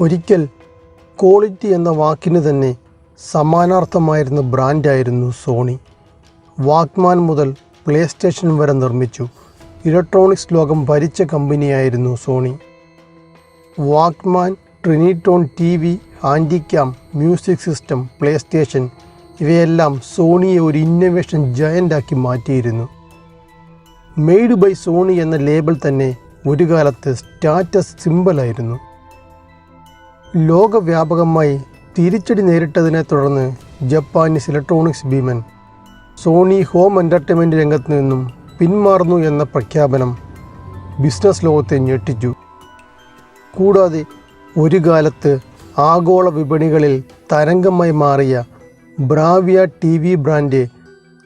ഒരിക്കൽ ക്വാളിറ്റി എന്ന വാക്കിന് തന്നെ സമാനാർത്ഥമായിരുന്ന ബ്രാൻഡായിരുന്നു സോണി. വാക്മാൻ മുതൽ പ്ലേ സ്റ്റേഷൻ വരെ നിർമ്മിച്ചു. ഇലക്ട്രോണിക്സ് ലോകം ഭരിച്ച കമ്പനിയായിരുന്നു Sony. Walkman Trinitron T V Handycam music system PlayStation ഇവയെല്ലാം സോണിയെ ഒരു ഇന്നൊവേഷൻ ജയന്റാക്കി മാറ്റിയിരുന്നു. മെയ്ഡ് ബൈ സോണി എന്ന ലേബൽ തന്നെ ഒരു കാലത്ത് സ്റ്റാറ്റസ് സിമ്പലായിരുന്നു ലോകവ്യാപകമായി തിരിച്ചടി നേരിട്ടതിനെ തുടർന്ന് ജപ്പാനീസ് ഇലക്ട്രോണിക്സ് ഭീമൻ സോണി ഹോം എന്റർടൈൻമെന്റ് രംഗത്ത് നിന്നും പിന്മാറുന്നു എന്ന പ്രഖ്യാപനം ബിസിനസ് ലോകത്തെ ഞെട്ടിച്ചു. കൂടാതെ ഒരു കാലത്ത് ആഗോള വിപണികളിൽ തരംഗമായി മാറിയ Bravia T V brand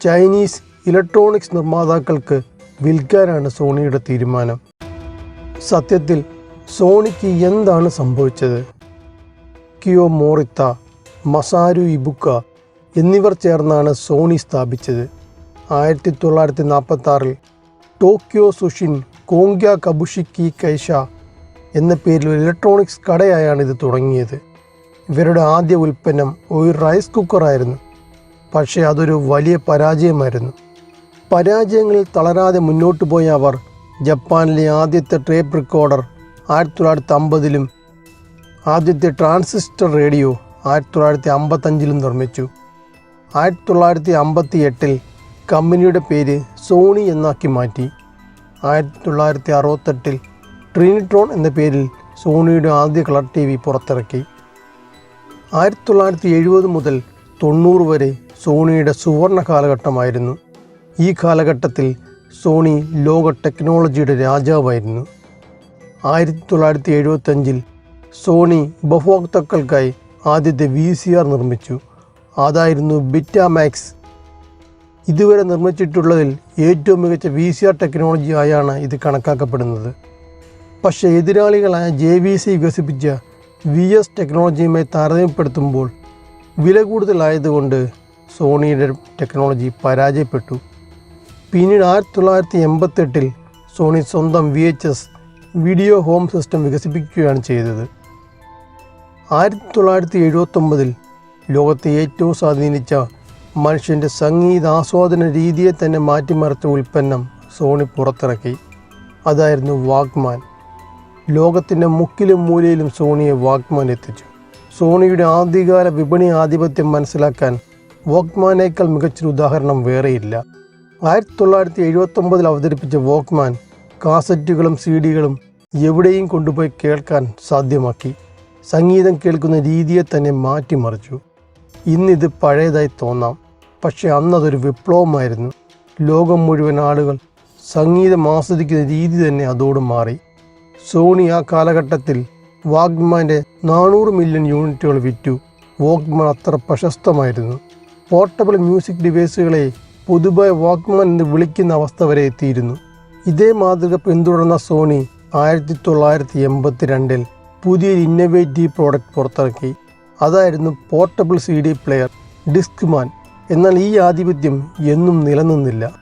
Chinese electronics നിർമ്മാതാക്കൾക്ക് വിൽക്കാനാണ് സോണിയുടെ തീരുമാനം. സത്യത്തിൽ സോണിക്ക് എന്താണ് സംഭവിച്ചത്? കിയോ മോറിത്ത മസാരു ഇബുക്ക എന്നിവർ ചേർന്നാണ് സോണി സ്ഥാപിച്ചത്. ആയിരത്തി തൊള്ളായിരത്തി നാൽപ്പത്തി ആറിൽ ടോക്കിയോ സുഷിൻ കോങ്ക്യ കബുഷിക്കി കൈഷ എന്ന പേരിൽ ഇലക്ട്രോണിക്സ് കടയായാണ് ഇത് തുടങ്ങിയത്. ഇവരുടെ ആദ്യ ഉൽപ്പന്നം ഒരു റൈസ് കുക്കറായിരുന്നു പക്ഷേ അതൊരു വലിയ പരാജയമായിരുന്നു. പരാജയങ്ങളിൽ തളരാതെ മുന്നോട്ട് പോയ അവർ ജപ്പാനിലെ ആദ്യത്തെ ടേപ്പ് റെക്കോർഡർ ആയിരത്തി തൊള്ളായിരത്തി അമ്പതിലും ആദ്യത്തെ ട്രാൻസിസ്റ്റർ റേഡിയോ ആയിരത്തി തൊള്ളായിരത്തി അമ്പത്തഞ്ചിലും നിർമ്മിച്ചു. ആയിരത്തി തൊള്ളായിരത്തി അമ്പത്തി എട്ടിൽ കമ്പനിയുടെ പേര് സോണി എന്നാക്കി മാറ്റി. ആയിരത്തി തൊള്ളായിരത്തി അറുപത്തെട്ടിൽ ട്രിനിട്രോൺ എന്ന പേരിൽ സോണിയുടെ ആദ്യ കളർ ടി വി പുറത്തിറക്കി. ആയിരത്തി തൊള്ളായിരത്തി എഴുപത് മുതൽ തൊണ്ണൂറ് വരെ സോണിയുടെ സുവർണ കാലഘട്ടമായിരുന്നു. ഈ കാലഘട്ടത്തിൽ സോണി ലോക ടെക്നോളജിയുടെ രാജാവായിരുന്നു. ആയിരത്തി തൊള്ളായിരത്തി എഴുപത്തഞ്ചിൽ സോണി ഉപഭോക്താക്കൾക്കായി ആദ്യത്തെ വി സി ആർ നിർമ്മിച്ചു. അതായിരുന്നു ബിറ്റാമാക്സ് ഇതുവരെ നിർമ്മിച്ചിട്ടുള്ളതിൽ ഏറ്റവും മികച്ച വി സി ആർ ടെക്നോളജി ആയാണ് ഇത് കണക്കാക്കപ്പെടുന്നത്. പക്ഷേ എതിരാളികളായ ജെ വി സി വികസിപ്പിച്ച വി എസ് ടെക്നോളജിയുമായി താരതമ്യപ്പെടുത്തുമ്പോൾ വില കൂടുതലായതുകൊണ്ട് സോണിയുടെ ടെക്നോളജി പരാജയപ്പെട്ടു. പിന്നീട് ആയിരത്തി തൊള്ളായിരത്തി എൺപത്തെട്ടിൽ സോണി സ്വന്തം V H S video home system വികസിപ്പിക്കുകയാണ് ചെയ്തത്. ആയിരത്തി തൊള്ളായിരത്തി എഴുപത്തൊമ്പതിൽ ലോകത്തെ ഏറ്റവും സ്വാധീനിച്ച മനുഷ്യന്റെ സംഗീതാസ്വാദന രീതിയെ തന്നെ മാറ്റിമറിച്ച ഉൽപ്പന്നം സോണി പുറത്തിറക്കി. അതായിരുന്നു വാഗ്മാൻ. ലോകത്തിന്റെ മുക്കിലും മൂലയിലും സോണിയെ വാഗ്മാൻ എത്തിച്ചു. സോണിയുടെ ആദ്യകാല വിപണി ആധിപത്യം മനസ്സിലാക്കാൻ വോക്മാനേക്കാൾ മികച്ചൊരു ഉദാഹരണം വേറെയില്ല. ആയിരത്തി തൊള്ളായിരത്തി എഴുപത്തൊമ്പതിൽ അവതരിപ്പിച്ച വോക്മാൻ കാസറ്റുകളും സി ഡികളും എവിടെയും കൊണ്ടുപോയി കേൾക്കാൻ സാധ്യമാക്കി. സംഗീതം കേൾക്കുന്ന രീതിയെ തന്നെ മാറ്റിമറിച്ചു. ഇന്നിത് പഴയതായി തോന്നാം. പക്ഷെ അന്നതൊരു വിപ്ലവമായിരുന്നു. ലോകം മുഴുവൻ ആളുകൾ സംഗീതം ആസ്വദിക്കുന്ന രീതി തന്നെ അതോട് മാറി. സോണി ആ കാലഘട്ടത്തിൽ വാഗ്മാന്റെ നാനൂറ് മില്യൺ യൂണിറ്റുകൾ വിറ്റു. വാഗ്മാൻ അത്ര പ്രശസ്തമായിരുന്നു. പോർട്ടബിൾ മ്യൂസിക് ഡിവൈസുകളെ പൊതുവായ വാഗ്മാൻ എന്ന് വിളിക്കുന്ന അവസ്ഥ വരെ എത്തിയിരുന്നു. ഇതേ മാതൃക പിന്തുടർന്ന സോണി ആയിരത്തി തൊള്ളായിരത്തി എൺപത്തി രണ്ടിൽ പുതിയൊരു ഇന്നവേറ്റീവ് പ്രോഡക്റ്റ് പുറത്തിറക്കി. അതായിരുന്നു portable C D player Discman എന്നാൽ ഈ ആധിപത്യം എന്നും നിലനിന്നില്ല.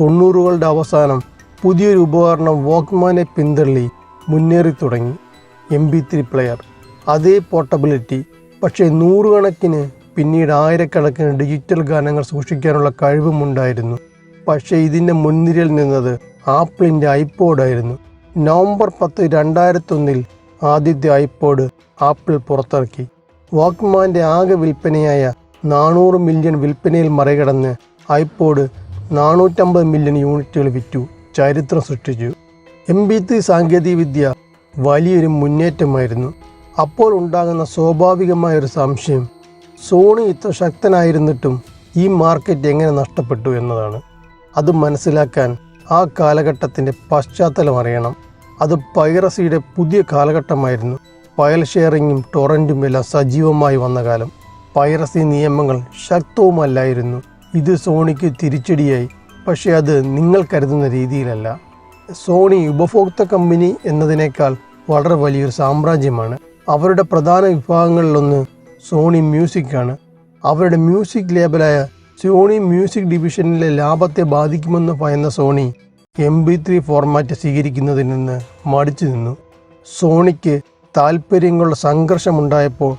തൊണ്ണൂറുകളുടെ അവസാനം പുതിയൊരു ഉപകരണം വോക്ക്മാനെ പിന്തള്ളി മുന്നേറി തുടങ്ങി. എം ബി ത്രീ പ്ലെയർ അതേ പോർട്ടബിലിറ്റി പക്ഷേ നൂറുകണക്കിന് പിന്നീട് ആയിരക്കണക്കിന് ഡിജിറ്റൽ ഗാനങ്ങൾ സൂക്ഷിക്കാനുള്ള കഴിവുമുണ്ടായിരുന്നു. പക്ഷേ ഇതിന്റെ മുൻനിരയിൽ നിന്നത് ആപ്പിളിന്റെ ഐപോഡായിരുന്നു നവംബർ പത്ത് രണ്ടായിരത്തൊന്നിൽ ആദ്യത്തെ ഐപോഡ് ആപ്പിൾ പുറത്തിറക്കി. വാക്ക്മാന്റെ ആകെ വിൽപ്പനയായ നാനൂറ് മില്യൺ വിൽപ്പനയിൽ മറികടന്ന് ഐപോഡ് നാനൂറ്റമ്പത് മില്യൺ യൂണിറ്റുകൾ വിറ്റു ചരിത്രം സൃഷ്ടിച്ചു. എം ബി ത്രീ സാങ്കേതികവിദ്യ വലിയൊരു മുന്നേറ്റമായിരുന്നു. അപ്പോൾ ഉണ്ടാകുന്ന സ്വാഭാവികമായ ഒരു സംശയം സോണി ഇത്ര ശക്തനായിരുന്നിട്ടും ഈ മാർക്കറ്റ് എങ്ങനെ നഷ്ടപ്പെട്ടു എന്നതാണ്. അത് മനസ്സിലാക്കാൻ ആ കാലഘട്ടത്തിന്റെ പശ്ചാത്തലം അറിയണം. അത് പൈറസിയുടെ പുതിയ കാലഘട്ടമായിരുന്നു. ഫയൽ ഷെയറിങ്ങും ടൊറന്റും എല്ലാം സജീവമായി വന്ന കാലം. പൈറസി നിയമങ്ങൾ ശക്തവുമല്ലായിരുന്നു. ഇത് സോണിക്ക് തിരിച്ചടിയായി. പക്ഷേ അത് നിങ്ങൾ കരുതുന്ന രീതിയിലല്ല. സോണി ഉപഭോക്തൃ കമ്പനി എന്നതിനേക്കാൾ വളരെ വലിയൊരു സാമ്രാജ്യമാണ്. അവരുടെ പ്രധാന വിഭാഗങ്ങളിലൊന്ന് സോണി മ്യൂസിക് ആണ് അവരുടെ മ്യൂസിക് ലേബലായ സോണി മ്യൂസിക് ഡിവിഷനിലെ ലാഭത്തെ ബാധിക്കുമെന്ന് ഭയന്ന Sony M P three format സ്വീകരിക്കുന്നതിൽ നിന്ന് മടിച്ചു നിന്നു. സോണിക്ക് താൽപ്പര്യങ്ങളുടെ സംഘർഷമുണ്ടായപ്പോൾ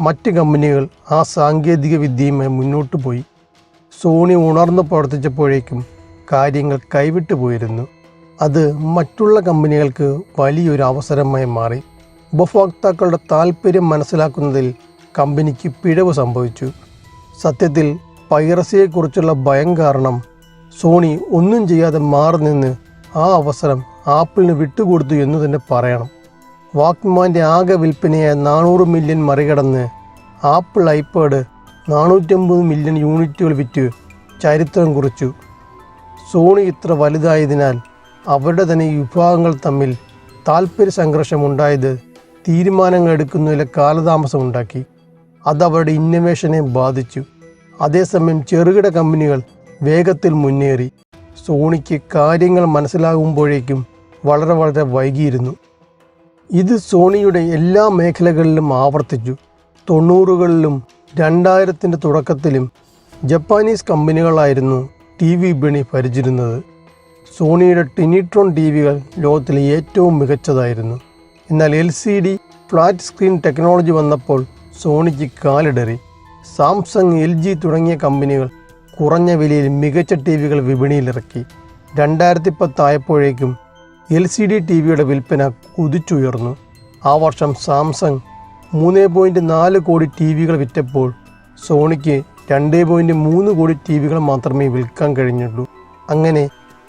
മറ്റ് കമ്പനികൾ ആ സാങ്കേതിക വിദ്യയുമായി മുന്നോട്ട് പോയി. സോണി ഉണർന്നു പ്രവർത്തിച്ചപ്പോഴേക്കും കാര്യങ്ങൾ കൈവിട്ടു പോയിരുന്നു. അത് മറ്റുള്ള കമ്പനികൾക്ക് വലിയൊരു അവസരമായി മാറി. ഉപഭോക്താക്കളുടെ താൽപ്പര്യം മനസ്സിലാക്കുന്നതിൽ കമ്പനിക്ക് പിഴവ് സംഭവിച്ചു. സത്യത്തിൽ പൈറസിയെക്കുറിച്ചുള്ള ഭയം കാരണം സോണി ഒന്നും ചെയ്യാതെ മാറി നിന്ന് ആ അവസരം ആപ്പിളിന് വിട്ടുകൊടുത്തു എന്ന് തന്നെ പറയണം. വാക്മാന്റെ ആകെ വിൽപ്പനയെ നാനൂറ് മില്യൺ മറികടന്ന് ആപ്പിൾ ഐപാഡ് നാനൂറ്റമ്പത് മില്യൺ യൂണിറ്റുകൾ വിറ്റ് ചരിത്രം കുറിച്ചു. സോണി ഇത്ര വലുതായതിനാൽ അവരുടെ തന്നെ വിഭാഗങ്ങൾ തമ്മിൽ താൽപ്പര്യ സംഘർഷമുണ്ടായത് തീരുമാനങ്ങൾ എടുക്കുന്നതിലെ അത് അവരുടെ ഇന്നൊവേഷനെ ബാധിച്ചു. അതേസമയം ചെറുകിട കമ്പനികൾ വേഗത്തിൽ മുന്നേറി. സോണിക്ക് കാര്യങ്ങൾ മനസ്സിലാകുമ്പോഴേക്കും വളരെ വളരെ വൈകിയിരുന്നു. ഇത് സോണിയുടെ എല്ലാ മേഖലകളിലും ആവർത്തിച്ചു. തൊണ്ണൂറുകളിലും രണ്ടായിരത്തിന്റെ തുടക്കത്തിലും ജപ്പാനീസ് കമ്പനികളായിരുന്നു ടി വി വിപണി ഭരിച്ചിരുന്നത്. സോണിയുടെ ടിനിട്രോൺ ടി വികൾ ലോകത്തിലെ ഏറ്റവും മികച്ചതായിരുന്നു. എന്നാൽ L C D flat screen technology വന്നപ്പോൾ സോണിക്ക് കാലിടറി. സാംസങ് എൽ തുടങ്ങിയ കമ്പനികൾ കുറഞ്ഞ വിലയിൽ മികച്ച ടി വികൾ വിപണിയിലിറക്കി. രണ്ടായിരത്തി പത്തായപ്പോഴേക്കും എൽ സി ഡി ടി വിയുടെ വിൽപ്പന കുതിച്ചുയർന്നു. ആ വർഷം സാംസങ് മൂന്ന് പോയിന്റ് നാല് കോടി ടി വികൾ വിറ്റപ്പോൾ സോണിക്ക് രണ്ട് പോയിന്റ് മൂന്ന് കോടി ടി വികൾ മാത്രമേ വിൽക്കാൻ കഴിഞ്ഞുള്ളൂ. അങ്ങനെ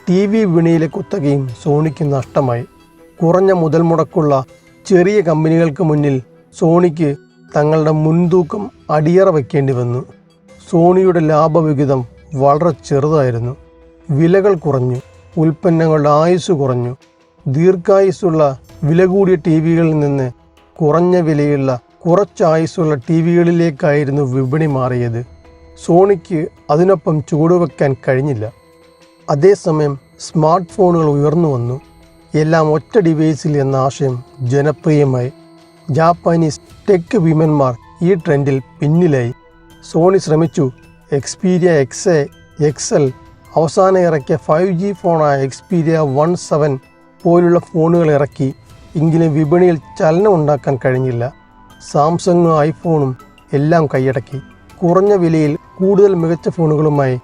ടി വി വിപണിയിലെ കുത്തകയും സോണിക്ക് നഷ്ടമായി. കുറഞ്ഞ മുതൽ മുടക്കുള്ള ചെറിയ കമ്പനികൾക്ക് മുന്നിൽ സോണിക്ക് തങ്ങളുടെ മുൻതൂക്കം അടിയറ വയ്ക്കേണ്ടി വന്നു. സോണിയുടെ ലാഭവിഹിതം വളരെ ചെറുതായിരുന്നു. വിലകൾ കുറഞ്ഞു ഉൽപ്പന്നങ്ങളുടെ ആയുസ് കുറഞ്ഞു. ദീർഘായുസ്സുള്ള വില കൂടിയ ടി വികളിൽ നിന്ന് കുറഞ്ഞ വിലയുള്ള കുറച്ച് ആയുസ്സുള്ള ടി വികളിലേക്കായിരുന്നു വിപണി മാറിയത്. സോണിക്ക് അതിനൊപ്പം ചുവടുവെക്കാൻ കഴിഞ്ഞില്ല. അതേസമയം സ്മാർട്ട് ഫോണുകൾ ഉയർന്നു വന്നു. എല്ലാം ഒറ്റ ഡിവൈസിൽ എന്ന ആശയം ജനപ്രിയമായി. ജാപ്പാനീസ് ടെക് വിമന്മാർ ഈ ട്രെൻഡിൽ പിന്നിലായി. സോണി ശ്രമിച്ചു. എക്സ്പീരിയ എക്സ് എക്സൽ അവസാനം ഇറക്കിയ ഫൈവ് ജി ഫോണായ എക്സ്പീരിയ വൺ സെവൻ പോലുള്ള ഫോണുകൾ ഇറക്കി. എങ്കിലും വിപണിയിൽ ചലനം ഉണ്ടാക്കാൻ കഴിഞ്ഞില്ല. സാംസങ്ങും ഐഫോണും എല്ലാം കൈയടക്കി. കുറഞ്ഞ വിലയിൽ കൂടുതൽ മികച്ച ഫോണുകളുമായി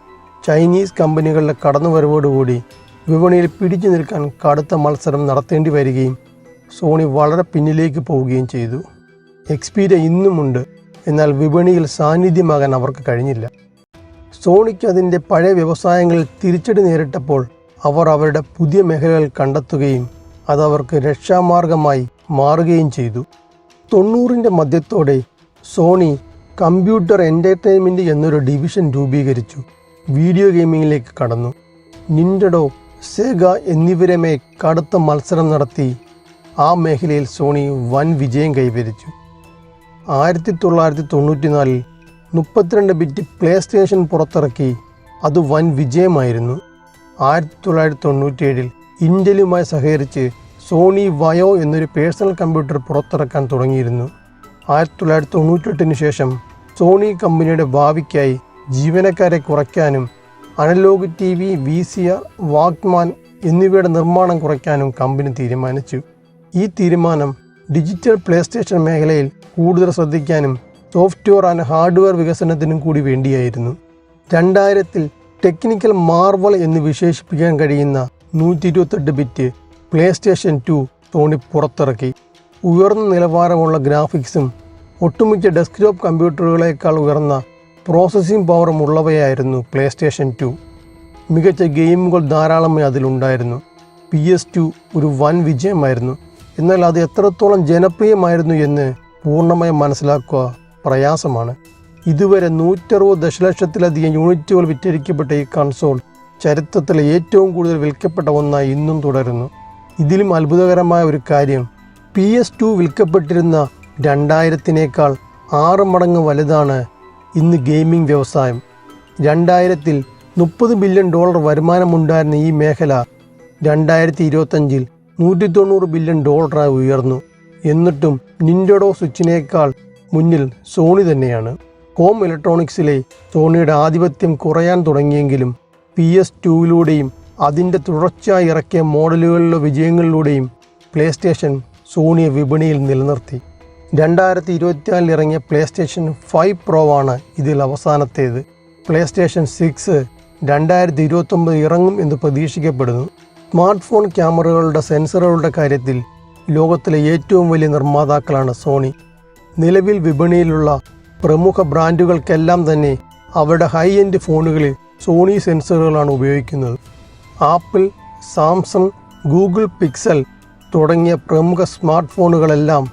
ചൈനീസ് കമ്പനികളുടെ കടന്നുവരവോടുകൂടി വിപണിയിൽ പിടിച്ചു നിൽക്കാൻ കടുത്ത മത്സരം നടത്തേണ്ടി വരികയും സോണി വളരെ പിന്നിലേക്ക് പോവുകയും ചെയ്തു. എക്സ്പീരിയ ഇന്നുമുണ്ട്. എന്നാൽ വിപണിയിൽ സാന്നിധ്യമാകാൻ അവർക്ക് കഴിഞ്ഞില്ല. സോണിക്ക് അതിന്റെ പഴയ വ്യവസായങ്ങളിൽ തിരിച്ചടി നേരിട്ടപ്പോൾ അവർ അവരുടെ പുതിയ മേഖലകൾ കണ്ടെത്തുകയും അതവർക്ക് രക്ഷാമാർഗമായി മാറുകയും ചെയ്തു. തൊണ്ണൂറിന്റെ മധ്യത്തോടെ സോണി കമ്പ്യൂട്ടർ എന്റർടൈൻമെന്റ് എന്നൊരു ഡിവിഷൻ രൂപീകരിച്ചു. വീഡിയോ ഗെയിമിങ്ങിലേക്ക് കടന്നു. നിൻഡഡോ സേഗ എന്നിവരമേ കടുത്ത മത്സരം നടത്തി ആ മേഖലയിൽ സോണി വൻ വിജയം കൈവരിച്ചു. ആയിരത്തി തൊള്ളായിരത്തി തൊണ്ണൂറ്റിനാലിൽ മുപ്പത്തിരണ്ട് ബിറ്റ് പ്ലേ സ്റ്റേഷൻ പുറത്തിറക്കി. അത് വൻ വിജയമായിരുന്നു. ആയിരത്തി തൊള്ളായിരത്തി തൊണ്ണൂറ്റിയേഴിൽ ഇന്റലുമായി സഹകരിച്ച് സോണി വയോ എന്നൊരു പേഴ്സണൽ കമ്പ്യൂട്ടർ പുറത്തിറക്കാൻ തുടങ്ങിയിരുന്നു. ആയിരത്തി തൊള്ളായിരത്തി തൊണ്ണൂറ്റെട്ടിന് ശേഷം സോണി കമ്പനിയുടെ ഭാവിക്കായി ജീവനക്കാരെ കുറയ്ക്കാനും analogue T V V C R Walkman എന്നിവയുടെ നിർമ്മാണം കുറയ്ക്കാനും കമ്പനി തീരുമാനിച്ചു. ഈ തീരുമാനം ഡിജിറ്റൽ പ്ലേ സ്റ്റേഷൻ മേഖലയിൽ കൂടുതൽ ശ്രദ്ധിക്കാനും സോഫ്റ്റ്വെയർ ആൻഡ് ഹാർഡ്വെയർ വികസനത്തിനും കൂടി വേണ്ടിയായിരുന്നു. രണ്ടായിരത്തിൽ ടെക്നിക്കൽ മാർവൽ എന്ന് വിശേഷിപ്പിക്കാൻ കഴിയുന്ന നൂറ്റി ഇരുപത്തെട്ട് bit PlayStation two Sony പുറത്തിറക്കി. ഉയർന്ന നിലവാരമുള്ള ഗ്രാഫിക്സും ഒട്ടുമിക്ക ഡെസ്ക്ടോപ്പ് കമ്പ്യൂട്ടറുകളേക്കാൾ ഉയർന്ന പ്രോസസ്സിംഗ് പവറും ഉള്ളവയായിരുന്നു പ്ലേ സ്റ്റേഷൻ ടു മികച്ച ഗെയിമുകൾ ധാരാളമായി അതിലുണ്ടായിരുന്നു. പി എസ് ടു ഒരു വൻ വിജയമായിരുന്നു. എന്നാൽ അത് എത്രത്തോളം ജനപ്രിയമായിരുന്നു എന്ന് പൂർണമായും മനസ്സിലാക്കുക പ്രയാസമാണ്. ഇതുവരെ നൂറ്ററുപത് ദശലക്ഷത്തിലധികം യൂണിറ്റുകൾ വിറ്റഴിക്കപ്പെട്ട ഈ കൺസോൾ ചരിത്രത്തിലെ ഏറ്റവും കൂടുതൽ വിൽക്കപ്പെട്ട ഒന്നായി ഇന്നും തുടരുന്നു. ഇതിലും അത്ഭുതകരമായ ഒരു കാര്യം പി എസ് ടു വിൽക്കപ്പെട്ടിരുന്ന രണ്ടായിരത്തിനേക്കാൾ ആറ് മടങ്ങ് വലുതാണ് ഇന്ന് ഗെയിമിംഗ് വ്യവസായം. രണ്ടായിരത്തിൽ മുപ്പത് ബില്യൺ ഡോളർ വരുമാനമുണ്ടായിരുന്ന ഈ മേഖല രണ്ടായിരത്തി ഇരുപത്തഞ്ചിൽ നൂറ്റി തൊണ്ണൂറ് ബില്യൺ ഡോളറായി ഉയർന്നു. എന്നിട്ടും നിൻഡോഡോ സ്വിച്ചിനേക്കാൾ മുന്നിൽ സോണി തന്നെയാണ്. ഹോം ഇലക്ട്രോണിക്സിലെ സോണിയുടെ ആധിപത്യം കുറയാൻ തുടങ്ങിയെങ്കിലും പി എസ് ടുവിലൂടെയും അതിന്റെ തുടർച്ചയായി ഇറക്കിയ മോഡലുകളിലെ വിജയങ്ങളിലൂടെയും പ്ലേ സ്റ്റേഷൻ സോണിയെ വിപണിയിൽ നിലനിർത്തി. രണ്ടായിരത്തി ഇരുപത്തിനാലിൽ ഇറങ്ങിയ പ്ലേ സ്റ്റേഷൻ ഫൈവ് പ്രോ ആണ് ഇതിൽ അവസാനത്തേത്. പ്ലേ സ്റ്റേഷൻ സിക്സ് രണ്ടായിരത്തി ഇരുപത്തൊമ്പത് ഇറങ്ങും എന്ന് പ്രതീക്ഷിക്കപ്പെടുന്നു. സ്മാർട്ട് ഫോൺ ക്യാമറകളുടെ സെൻസറുകളുടെ കാര്യത്തിൽ ലോകത്തിലെ ഏറ്റവും വലിയ നിർമ്മാതാക്കളാണ് സോണി. നിലവിൽ വിപണിയിലുള്ള പ്രമുഖ ബ്രാൻഡുകൾക്കെല്ലാം തന്നെ അവരുടെ ഹൈ എൻഡ് ഫോണുകളിൽ സോണി സെൻസറുകളാണ് ഉപയോഗിക്കുന്നത്. ആപ്പിൾ സാംസങ് ഗൂഗിൾ പിക്സൽ തുടങ്ങിയ പ്രമുഖ സ്മാർട്ട് ഫോണുകളെല്ലാം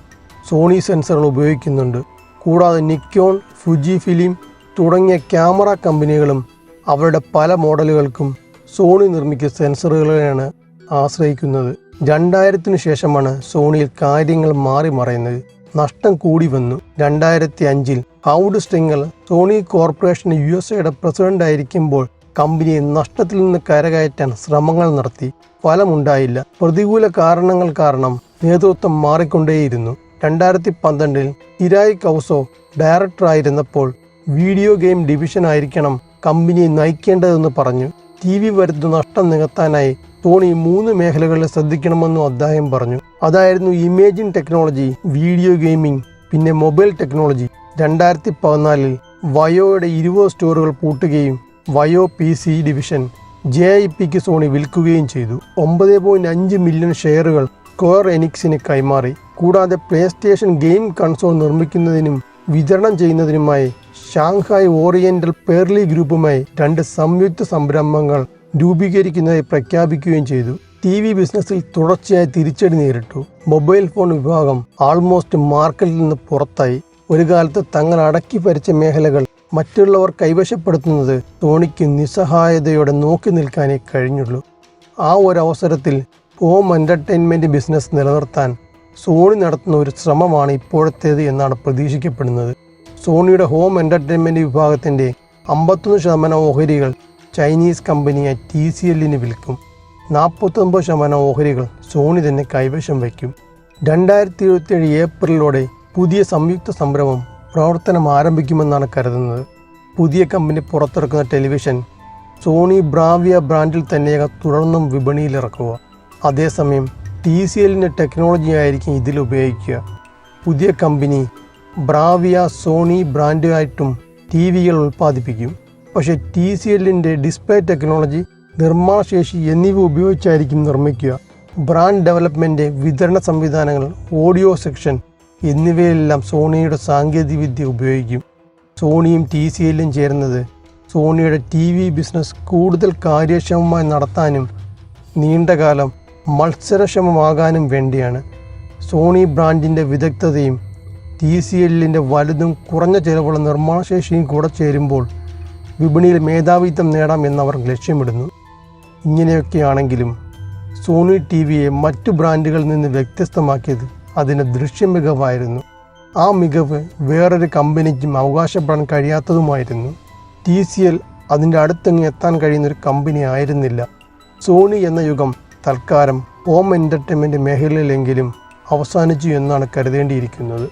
സോണി സെൻസറുകൾ ഉപയോഗിക്കുന്നുണ്ട്. കൂടാതെ നിക്കോൺ ഫുജി ഫിലിം തുടങ്ങിയ ക്യാമറ കമ്പനികളും അവരുടെ പല മോഡലുകൾക്കും സോണി നിർമ്മിക്കുന്ന സെൻസറുകളെയാണ് ആശ്രയിക്കുന്നത്. രണ്ടായിരത്തിനു ശേഷമാണ് സോണിയിൽ കാര്യങ്ങൾ മാറി മറയുന്നത്. നഷ്ടം കൂടി വന്നു. രണ്ടായിരത്തി അഞ്ചിൽ Howard Stringer Sony corporation U S എയുടെ പ്രസിഡന്റ് ആയിരിക്കുമ്പോൾ കമ്പനിയെ നഷ്ടത്തിൽ നിന്ന് കരകയറ്റാൻ ശ്രമങ്ങൾ നടത്തി. ഫലമുണ്ടായില്ല. പ്രതികൂല കാരണങ്ങൾ കാരണം നേതൃത്വം മാറിക്കൊണ്ടേയിരുന്നു. രണ്ടായിരത്തി പന്ത്രണ്ടിൽ ഇരായ് കൗസോ ഡയറക്ടറായിരുന്നപ്പോൾ വീഡിയോ ഗെയിം ഡിവിഷൻ ആയിരിക്കണം കമ്പനിയെ നയിക്കേണ്ടതെന്ന് പറഞ്ഞു. ടി വി വരുന്ന നഷ്ടം നികത്താനായി സോണി മൂന്ന് മേഖലകളിൽ ശ്രദ്ധിക്കണമെന്നും അദ്ദേഹം പറഞ്ഞു. അതായിരുന്നു ഇമേജിംഗ് ടെക്നോളജി വീഡിയോ ഗെയിമിംഗ് പിന്നെ മൊബൈൽ ടെക്നോളജി. രണ്ടായിരത്തി പതിനാലിൽ വയോയുടെ ഇരുപത് സ്റ്റോറുകൾ പൂട്ടുകയും Vaio P C division J I pick Sony വിൽക്കുകയും ചെയ്തു. ഒമ്പത് പോയിന്റ് അഞ്ച് മില്യൺ ഷെയറുകൾ കോർ എനിക്സിന് കൈമാറി. കൂടാതെ പ്ലേ സ്റ്റേഷൻ ഗെയിം കൺസോൾ നിർമ്മിക്കുന്നതിനും വിതരണം ചെയ്യുന്നതിനുമായി ഷാങ്ഹായ് ഓറിയന്റൽ പേർലി ഗ്രൂപ്പുമായി രണ്ട് സംയുക്ത സംരംഭങ്ങൾ രൂപീകരിക്കുന്നതായി പ്രഖ്യാപിക്കുകയും ചെയ്തു. ടി വി ബിസിനസ്സിൽ തുടർച്ചയായി തിരിച്ചടി നേരിട്ടു. മൊബൈൽ ഫോൺ വിഭാഗം ആൾമോസ്റ്റ് മാർക്കറ്റിൽ നിന്ന് പുറത്തായി. ഒരു കാലത്ത് തങ്ങൾ അടക്കി ഭരിച്ച മേഖലകൾ മറ്റുള്ളവർ കൈവശപ്പെടുത്തുന്നത് ധോണിക്ക് നിസ്സഹായതയോടെ നോക്കി നിൽക്കാനേ കഴിഞ്ഞുള്ളൂ. ആ ഒരു അവസരത്തിൽ ഹോം എന്റർടൈൻമെന്റ് ബിസിനസ് നിലനിർത്താൻ സോണി നടത്തുന്ന ഒരു ശ്രമമാണ് ഇപ്പോഴത്തേത് എന്നാണ് പ്രതീക്ഷിക്കപ്പെടുന്നത്. സോണിയുടെ ഹോം എന്റർടൈൻമെന്റ് വിഭാഗത്തിന്റെ അമ്പത്തൊന്ന് ശതമാനം ഓഹരികൾ ചൈനീസ് കമ്പനിയായ ടി സി എല്ലിന് വിൽക്കും. നാൽപ്പത്തൊമ്പത് ശതമാനം ഓഹരികൾ സോണി തന്നെ കൈവശം വയ്ക്കും. രണ്ടായിരത്തി ഇരുപത്തിയേഴ് ഏപ്രിലോടെ പുതിയ സംയുക്ത സംരംഭം പ്രവർത്തനം ആരംഭിക്കുമെന്നാണ് കരുതുന്നത്. പുതിയ കമ്പനി പുറത്തിറക്കുന്ന ടെലിവിഷൻ സോണി ബ്രാവിയ ബ്രാൻഡിൽ തന്നെ തുടർന്നും വിപണിയിലിറക്കുക. അതേസമയം ടി സി എല്ലിന്റെ ടെക്നോളജി ആയിരിക്കും ഇതിൽ ഉപയോഗിക്കുക. പുതിയ കമ്പനി ബ്രാവിയ സോണി ബ്രാൻഡായിട്ടും ടി വികൾ ഉൽപ്പാദിപ്പിക്കും. പക്ഷേ ടി സി എല്ലിന്റെ ഡിസ്പ്ലേ ടെക്നോളജി നിർമ്മാണശേഷി എന്നിവ ഉപയോഗിച്ചായിരിക്കും നിർമ്മിക്കുക. ബ്രാൻഡ് ഡെവലപ്മെന്റ് വിതരണ സംവിധാനങ്ങൾ ഓഡിയോ സെക്ഷൻ എന്നിവയെല്ലാം സോണിയുടെ സാങ്കേതികവിദ്യ ഉപയോഗിക്കും. സോണിയും ടി സി എല്ലും ചേരുന്നത് സോണിയുടെ ടി വി ബിസിനസ് കൂടുതൽ കാര്യക്ഷമമായി നടത്താനും നീണ്ടകാലം മത്സരക്ഷമമാകാനും വേണ്ടിയാണ്. സോണി ബ്രാൻഡിന്റെ വിദഗ്ധതയും ടി സി എല്ലിന്റെ വലുതും കുറഞ്ഞ ചിലവുള്ള നിർമ്മാണശേഷിയും കൂടെ ചേരുമ്പോൾ വിപണിയിൽ മേധാവിത്വം നേടാം എന്നവർ ലക്ഷ്യമിടുന്നു. ഇങ്ങനെയൊക്കെയാണെങ്കിലും സോണി ടി വിയെ മറ്റു ബ്രാൻഡുകളിൽ നിന്ന് വ്യത്യസ്തമാക്കിയത് അതിന്റെ ദൃശ്യ മികവായിരുന്നു ആ മികവ് വേറൊരു കമ്പനിക്കും അവകാശപ്പെടാൻ കഴിയാത്തതുമായിരുന്നു. ടി സി എൽ അതിന്റെ അടുത്തങ്ങ് എത്താൻ കഴിയുന്ന ഒരു കമ്പനി ആയിരുന്നില്ല. സോണി എന്ന യുഗം തൽക്കാലം ഹോം എന്റർടൈൻമെന്റ് മേഖലയിലെങ്കിലും അവസാനിച്ചു എന്നാണ് കരുതേണ്ടിയിരിക്കുന്നത്.